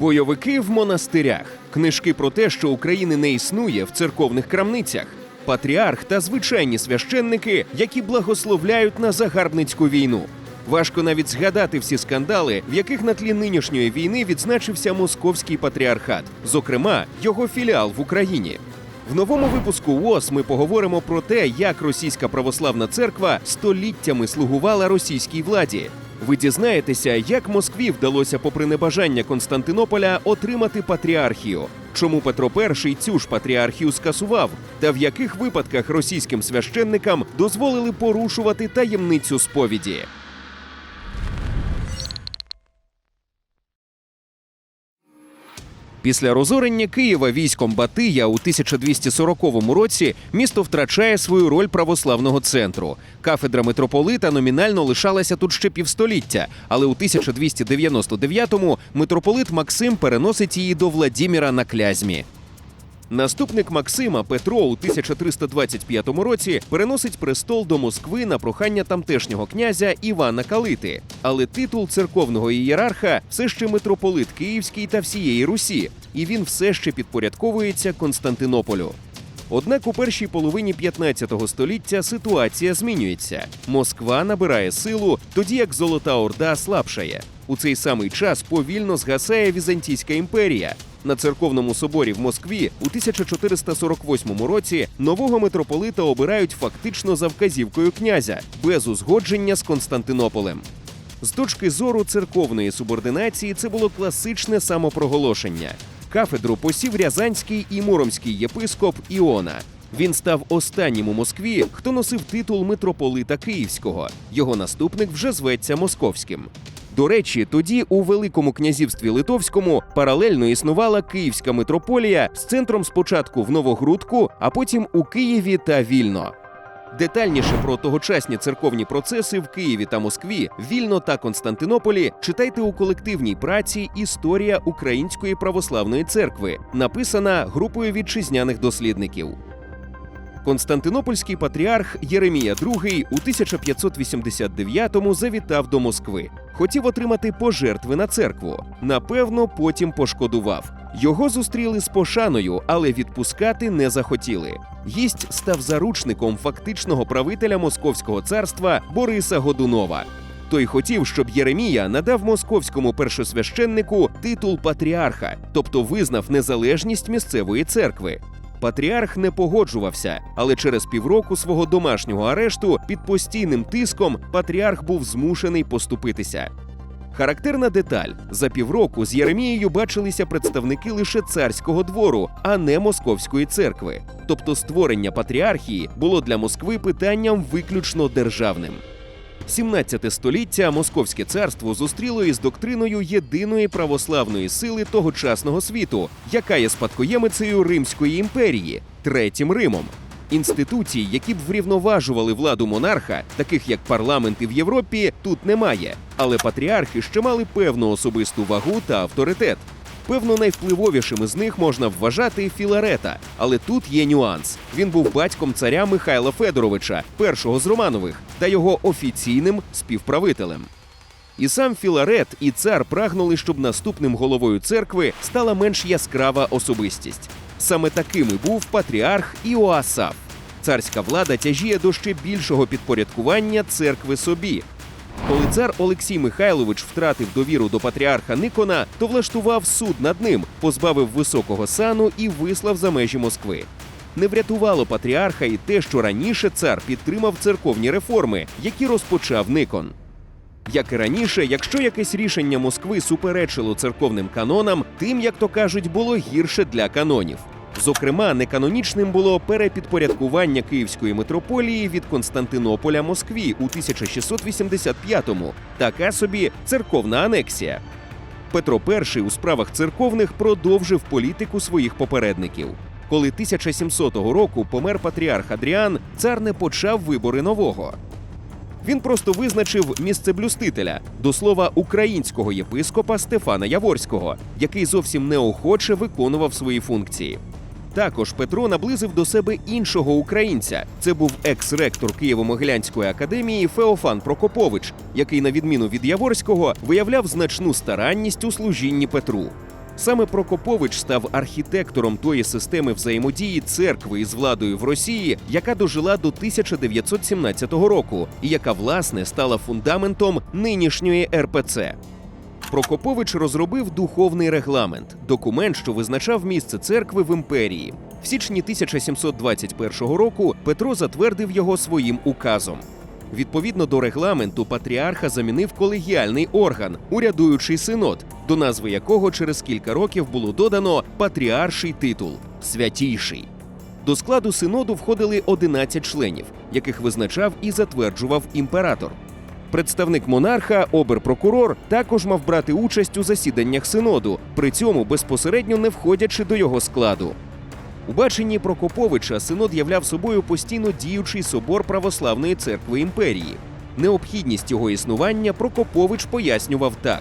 Бойовики в монастирях, книжки про те, що України не існує в церковних крамницях, патріарх та звичайні священники, які благословляють на загарбницьку війну. Важко навіть згадати всі скандали, в яких на тлі нинішньої війни відзначився московський патріархат, зокрема його філіал в Україні. В новому випуску УОС ми поговоримо про те, як російська православна церква століттями слугувала російській владі. Ви дізнаєтеся, як Москві вдалося, попри небажання Константинополя, отримати патріархію. Чому Петро І цю ж патріархію скасував, та в яких випадках російським священникам дозволили порушувати таємницю сповіді. Після розорення Києва військом Батия у 1240 році місто втрачає свою роль православного центру. Кафедра митрополита номінально лишалася тут ще півстоліття, але у 1299-му митрополит Максим переносить її до Владіміра на Клязьмі. Наступник Максима Петро у 1325 році переносить престол до Москви на прохання тамтешнього князя Івана Калити. Але титул церковного ієрарха все ще митрополит Київський та всієї Русі, і він все ще підпорядковується Константинополю. Однак у першій половині 15 століття ситуація змінюється. Москва набирає силу, тоді як Золота Орда слабшає. У цей самий час повільно згасає Візантійська імперія. На церковному соборі в Москві у 1448 році нового митрополита обирають фактично за вказівкою князя без узгодження з Константинополем. З точки зору церковної субординації це було класичне самопроголошення. Кафедру посів рязанський і муромський єпископ Іона. Він став останнім у Москві, хто носив титул митрополита Київського. Його наступник вже зветься Московським. До речі, тоді у Великому князівстві Литовському паралельно існувала Київська митрополія з центром спочатку в Новогрудку, а потім у Києві та Вільно. Детальніше про тогочасні церковні процеси в Києві та Москві, Вільно та Константинополі читайте у колективній праці Історія Української православної церкви, написана групою вітчизняних дослідників. Константинопольський патріарх Єремія II у 1589-му завітав до Москви. Хотів отримати пожертви на церкву. Напевно, потім пошкодував. Його зустріли з пошаною, але відпускати не захотіли. Гість став заручником фактичного правителя Московського царства Бориса Годунова. Той хотів, щоб Єремія надав московському першосвященнику титул патріарха, тобто визнав незалежність місцевої церкви. Патріарх не погоджувався, але через півроку свого домашнього арешту під постійним тиском патріарх був змушений поступитися. Характерна деталь: за півроку з Єремією бачилися представники лише царського двору, а не московської церкви. Тобто створення патріархії було для Москви питанням виключно державним. 17 століття Московське царство зустріло із доктриною єдиної православної сили тогочасного світу, яка є спадкоємицею Римської імперії, третім Римом. Інституцій, які б врівноважували владу монарха, таких як парламенти в Європі, тут немає. Але патріархи ще мали певну особисту вагу та авторитет. Певно, найвпливовішим із них можна вважати Філарета, але тут є нюанс. Він був батьком царя Михайла Федоровича, першого з Романових, та його офіційним співправителем. І сам Філарет, і цар прагнули, щоб наступним головою церкви стала менш яскрава особистість. Саме таким і був патріарх Іоасаф. Царська влада тяжіє до ще більшого підпорядкування церкви собі. Коли цар Олексій Михайлович втратив довіру до патріарха Никона, то влаштував суд над ним, позбавив високого сану і вислав за межі Москви. Не врятувало патріарха і те, що раніше цар підтримав церковні реформи, які розпочав Никон. Як і раніше, якщо якесь рішення Москви суперечило церковним канонам, тим, як то кажуть, було гірше для канонів. Зокрема, неканонічним було перепідпорядкування Київської митрополії від Константинополя Москві у 1685-му. Така собі церковна анексія. Петро І у справах церковних продовжив політику своїх попередників. Коли 1700 року помер патріарх Адріан, цар не почав вибори нового. Він просто визначив місцеблюстителя, до слова українського єпископа Стефана Яворського, який зовсім неохоче виконував свої функції. Також Петро наблизив до себе іншого українця. Це був екс-ректор Києво-Могилянської академії Феофан Прокопович, який, на відміну від Яворського, виявляв значну старанність у служінні Петру. Саме Прокопович став архітектором тої системи взаємодії церкви із владою в Росії, яка дожила до 1917 року, і яка власне стала фундаментом нинішньої РПЦ. Прокопович розробив духовний регламент, документ, що визначав місце церкви в імперії. В січні 1721 року Петро затвердив його своїм указом. Відповідно до регламенту, патріарха замінив колегіальний орган, урядуючий синод, до назви якого через кілька років було додано патріарший титул святійший. До складу синоду входили 11 членів, яких визначав і затверджував імператор. Представник монарха, оберпрокурор, також мав брати участь у засіданнях синоду, при цьому безпосередньо не входячи до його складу. У баченні Прокоповича синод являв собою постійно діючий собор православної церкви імперії. Необхідність його існування Прокопович пояснював так: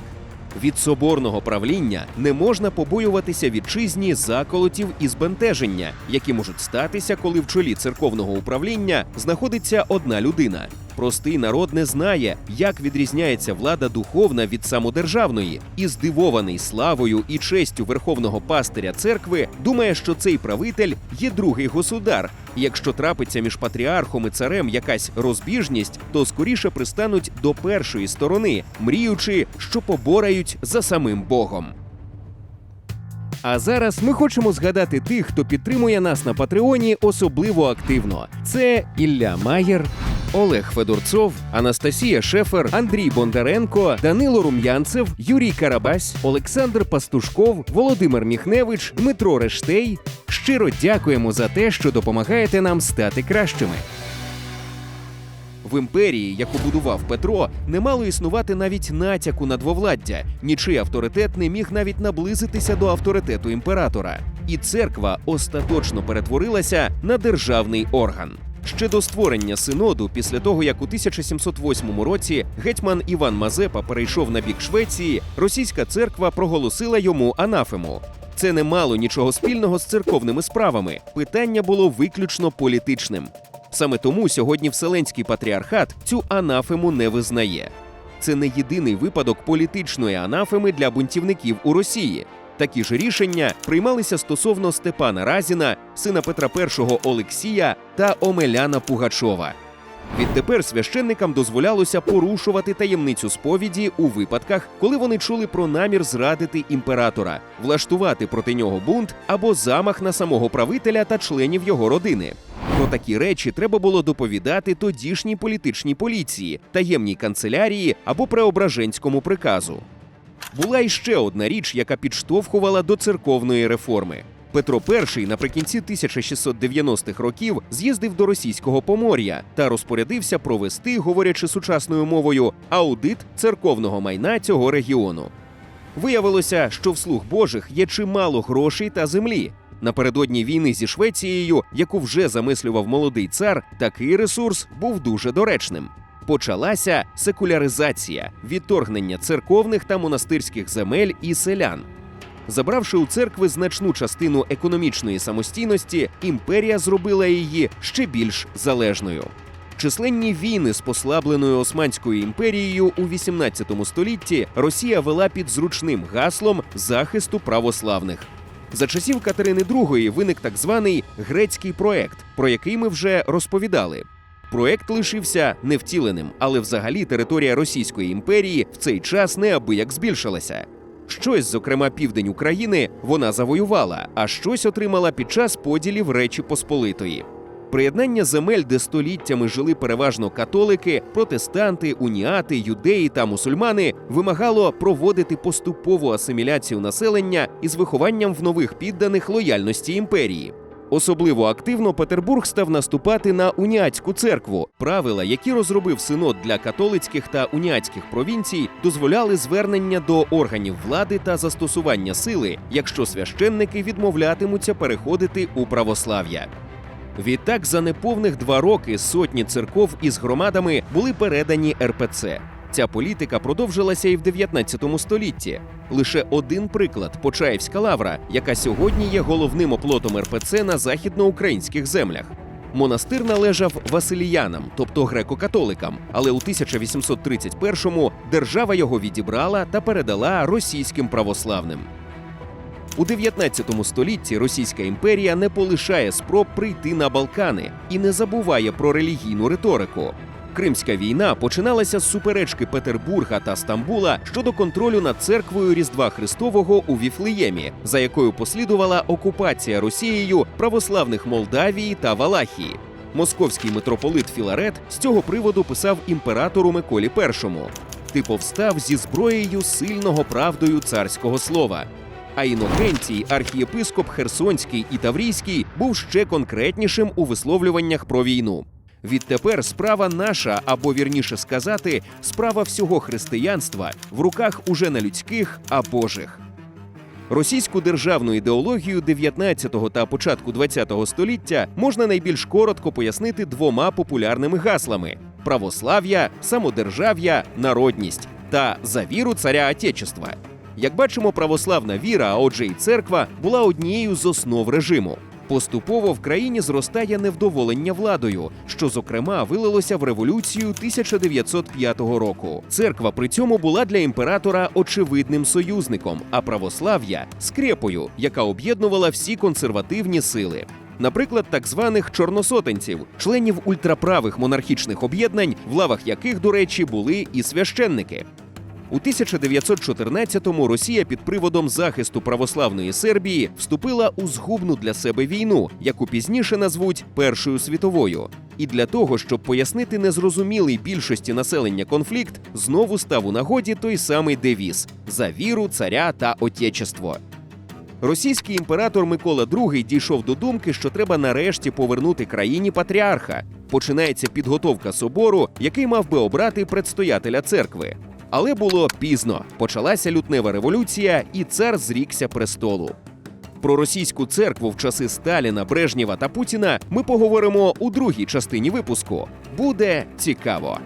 від соборного правління не можна побоюватися вітчизні заколотів і збентеження, які можуть статися, коли в чолі церковного управління знаходиться одна людина. Простий народ не знає, як відрізняється влада духовна від самодержавної, і здивований славою і честю верховного пастиря церкви думає, що цей правитель є другий государ. Якщо трапиться між патріархом і царем якась розбіжність, то скоріше пристануть до першої сторони, мріючи, що поборають за самим Богом. А зараз ми хочемо згадати тих, хто підтримує нас на Патреоні особливо активно. Це Ілля Маєр, Олег Федорцов, Анастасія Шефер, Андрій Бондаренко, Данило Рум'янцев, Юрій Карабась, Олександр Пастушков, Володимир Міхневич, Дмитро Рештей. Щиро дякуємо за те, що допомагаєте нам стати кращими. В імперії, яку будував Петро, не мало існувати навіть натяку на двовладдя. Нічий авторитет не міг навіть наблизитися до авторитету імператора. І церква остаточно перетворилася на державний орган. Ще до створення синоду, після того як у 1708 році гетьман Іван Мазепа перейшов на бік Швеції, російська церква проголосила йому анафему. Це не мало нічого спільного з церковними справами. Питання було виключно політичним. Саме тому сьогодні Вселенський патріархат цю анафему не визнає. Це не єдиний випадок політичної анафеми для бунтівників у Росії. Такі ж рішення приймалися стосовно Степана Разіна, сина Петра І Олексія та Омеляна Пугачова. Відтепер священникам дозволялося порушувати таємницю сповіді у випадках, коли вони чули про намір зрадити імператора, влаштувати проти нього бунт або замах на самого правителя та членів його родини. Про такі речі треба було доповідати тодішній політичній поліції, таємній канцелярії або преображенському приказу. Була іще одна річ, яка підштовхувала до церковної реформи. Петро І наприкінці 1690-х років з'їздив до російського помор'я та розпорядився провести, говорячи сучасною мовою, аудит церковного майна цього регіону. Виявилося, що в слуг Божих є чимало грошей та землі. Напередодні війни зі Швецією, яку вже замислював молодий цар, такий ресурс був дуже доречним. Почалася секуляризація, відторгнення церковних та монастирських земель і селян. Забравши у церкви значну частину економічної самостійності, імперія зробила її ще більш залежною. Численні війни з послабленою Османською імперією у 18 столітті Росія вела під зручним гаслом захисту православних. За часів Катерини II виник так званий грецький проект, про який ми вже розповідали. Проект лишився невтіленим, але взагалі територія Російської імперії в цей час неабияк збільшилася. Щось, зокрема південь України, вона завоювала, а щось отримала під час поділів Речі Посполитої. Приєднання земель, де століттями жили переважно католики, протестанти, уніати, юдеї та мусульмани, вимагало проводити поступову асиміляцію населення із вихованням в нових підданих лояльності імперії. Особливо активно Петербург став наступати на уніатську церкву. Правила, які розробив синод для католицьких та уніатських провінцій, дозволяли звернення до органів влади та застосування сили, якщо священники відмовлятимуться переходити у православ'я. Відтак, за неповних два роки сотні церков із громадами були передані РПЦ. Ця політика продовжилася і в 19 столітті. Лише один приклад Почаївська лавра, яка сьогодні є головним оплотом РПЦ на західноукраїнських землях. Монастир належав Василіянам, тобто греко-католикам, але у 1831-му держава його відібрала та передала російським православним. У 19 столітті Російська імперія не полишає спроб прийти на Балкани і не забуває про релігійну риторику. Кримська війна починалася з суперечки Петербурга та Стамбула щодо контролю над церквою Різдва Христового у Віфлеємі, за якою послідувала окупація Росією православних Молдавії та Валахії. Московський митрополит Філарет з цього приводу писав імператору Миколі І. Ти повстав зі зброєю сильного правдою царського слова. А Інокентій, архієпископ Херсонський і Таврійський, був ще конкретнішим у висловлюваннях про війну. Відтепер справа наша, або вірніше сказати, справа всього християнства в руках уже не людських, а Божих. Російську державну ідеологію 19 та початку 20 століття можна найбільш коротко пояснити двома популярними гаслами: православ'я, самодержав'я, народність та за віру царя Отечества. Як бачимо, православна віра, а отже, і церква, була однією з основ режиму. Поступово в країні зростає невдоволення владою, що зокрема вилилося в революцію 1905 року. Церква при цьому була для імператора очевидним союзником, а православ'я скрепою, яка об'єднувала всі консервативні сили. Наприклад, так званих чорносотенців, членів ультраправих монархічних об'єднань, в лавах яких, до речі, були і священники. У 1914-му Росія під приводом захисту православної Сербії вступила у згубну для себе війну, яку пізніше назвуть Першою світовою. І для того, щоб пояснити незрозумілий більшості населення конфлікт, знову став у нагоді той самий девіз за віру царя та отечество. Російський імператор Микола II дійшов до думки, що треба нарешті повернути країні патріарха. Починається підготовка собору, який мав би обрати предстоятеля церкви. Але було пізно. Почалася лютнева революція, і цар зрікся престолу. Про російську церкву в часи Сталіна, Брежнєва та Путіна ми поговоримо у другій частині випуску. Буде цікаво.